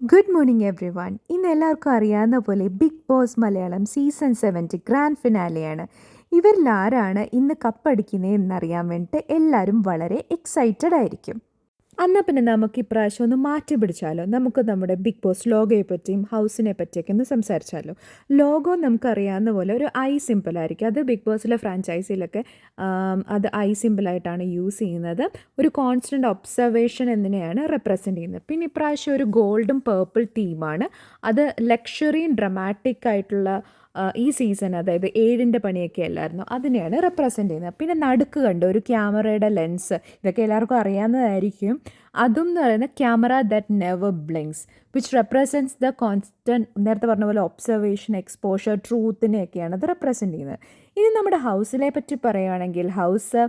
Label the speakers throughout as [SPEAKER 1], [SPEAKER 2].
[SPEAKER 1] Good morning every one ഇന്ന് എല്ലാവർക്കും അറിയാവുന്ന പോലെ Big Boss Malayalam season seventy grand ഫിനാലെയാണ് ഇവരിൽ ആരാണ് ഇന്ന് കപ്പടിക്കുന്നത് എന്നറിയാൻ വേണ്ടിയിട്ട് എല്ലാവരും വളരെ എക്സൈറ്റഡ് ആയിരിക്കും. എന്നാൽ പിന്നെ നമുക്ക് ഇപ്രാവശ്യം ഒന്ന് മാറ്റി പിടിച്ചാലോ? നമുക്ക് നമ്മുടെ ബിഗ് ബോസ് ലോഗോയെ പറ്റിയും ഹൗസിനെ പറ്റിയൊക്കെ ഒന്ന് സംസാരിച്ചാലോ? ലോഗോ നമുക്കറിയാവുന്ന പോലെ ഒരു ഐ സിമ്പിളായിരിക്കും അത് ബിഗ് ബോസിലെ ഫ്രാഞ്ചൈസിയിലൊക്കെ അത് ഐ സിമ്പിളായിട്ടാണ് യൂസ് ചെയ്യുന്നത്. ഒരു കോൺസ്റ്റന്റ് ഒബ്സർവേഷൻ എന്നതിനെയാണ് റെപ്രസെന്റ് ചെയ്യുന്നത്. പിന്നെ ഇപ്രാവശ്യം ഒരു ഗോൾഡും പേർപ്പിൾ തീമാണ് അത് ലക്ഷറിയും ഡ്രമാറ്റിക് ആയിട്ടുള്ള ഈ സീസൺ അതായത് ഏഴിന്റെ പണിയൊക്കെ അല്ലായിരുന്നു അതിനെയാണ് റെപ്രസെന്റ് ചെയ്യുന്നത്. പിന്നെ നടുക്ക് കണ്ട് ഒരു ക്യാമറയുടെ ലെൻസ് ഇതൊക്കെ എല്ലാവർക്കും അറിയാവുന്നതായിരിക്കും. അതും എന്ന് പറയുന്നത് camera that never blinks which represents the constant നേരത്തെ പറഞ്ഞ പോലെ ഒബ്സർവേഷൻ എക്സ്പോഷർ ട്രൂത്തിനെയൊക്കെയാണ് അത് റെപ്രസെന്റ് ചെയ്യുന്നത്. ഇനി നമ്മുടെ ഹൗസിനെ പറ്റി പറയുകയാണെങ്കിൽ ഹൗസ്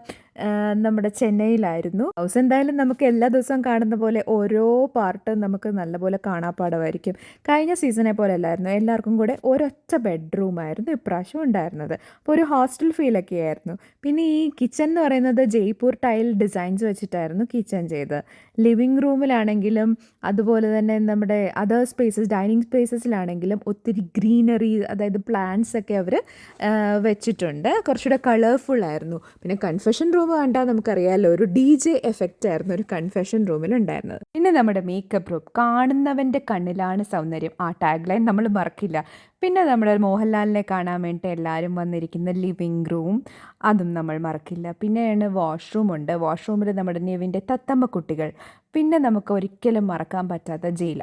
[SPEAKER 1] നമ്മുടെ ചെന്നൈയിലായിരുന്നു. ഹൗസ് എന്തായാലും നമുക്ക് എല്ലാ ദിവസവും കാണുന്ന പോലെ ഓരോ പാർട്ടും നമുക്ക് നല്ലപോലെ കാണാപ്പാടമായിരിക്കും. കഴിഞ്ഞ സീസണെ പോലെ അല്ലായിരുന്നു എല്ലാവർക്കും കൂടെ ഒരൊറ്റ ബെഡ്റൂമായിരുന്നു ഇപ്രാവശ്യം ഉണ്ടായിരുന്നത്. അപ്പോൾ ഒരു ഹോസ്റ്റൽ ഫീലൊക്കെ ആയിരുന്നു. പിന്നെ ഈ കിച്ചൺ എന്ന് പറയുന്നത് ജയ്പൂർ ടൈൽ ഡിസൈൻസ് വെച്ചിട്ടായിരുന്നു കിച്ചൺ ചെയ്തത്. ലിവിങ് റൂമിലാണെങ്കിലും അതുപോലെ തന്നെ നമ്മുടെ അതർ സ്പേസസ് ഡൈനിങ് സ്പേസസിലാണെങ്കിലും ഒത്തിരി ഗ്രീനറി അതായത് പ്ലാന്റ്സ് ഒക്കെ അവർ വെച്ചിട്ടുണ്ട്. കുറച്ചുകൂടെ കളർഫുൾ ആയിരുന്നു. പിന്നെ കൺഫെഷൻ റൂം കണ്ടാൽ നമുക്കറിയാമല്ലോ ഒരു ഡി ജെ എഫക്റ്റ് ആയിരുന്നു ഒരു കൺഫെഷൻ റൂമിൽ ഉണ്ടായിരുന്നത്. പിന്നെ നമ്മുടെ മേക്കപ്പ് റൂം കാണുന്നവന്റെ കണ്ണിലാണ് സൗന്ദര്യം. ആ ടാഗ് ലൈൻ നമ്മൾ മറക്കില്ല. പിന്നെ നമ്മുടെ മോഹൻലാലിനെ കാണാൻ വേണ്ടി എല്ലാവരും വന്നിരിക്കുന്ന ലിവിങ് റൂം അതും നമ്മൾ മറക്കില്ല. പിന്നെയാണ് വാഷ്റൂം ഉണ്ട്. വാഷ്റൂമിൽ നമ്മുടെ നെവിന്റെ തത്തമ്മ കുട്ടികൾ പിന്നെ നമുക്ക് ഒരിക്കലും മറക്കാൻ പറ്റാത്ത ജയില.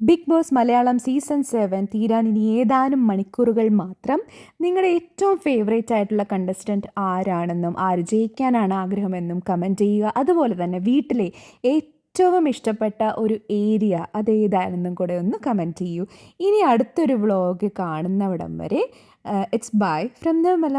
[SPEAKER 1] Big Boss Malayalam season seven തീരാൻ ഇനി ഏതാനും മണിക്കൂറുകൾ മാത്രം നിങ്ങളുടെ ഏറ്റവും ഫേവറേറ്റ് ആയിട്ടുള്ള കണ്ടസ്റ്റന്റ് ആരാണെന്നും ആര് ജയിക്കാനാണ് ആഗ്രഹമെന്നും കമന്റ് ചെയ്യുക. അതുപോലെ തന്നെ വീട്ടിലെ ഏറ്റവും ഇഷ്ടപ്പെട്ട ഒരു ഏരിയ അതേതാണെന്നും കൂടെ ഒന്ന് കമന്റ് ചെയ്യൂ. ഇനി അടുത്തൊരു വ്ളോഗ് കാണുന്നവിടം വരെ ഇറ്റ്സ് ബൈ ഫ്രം നിർമ്മല.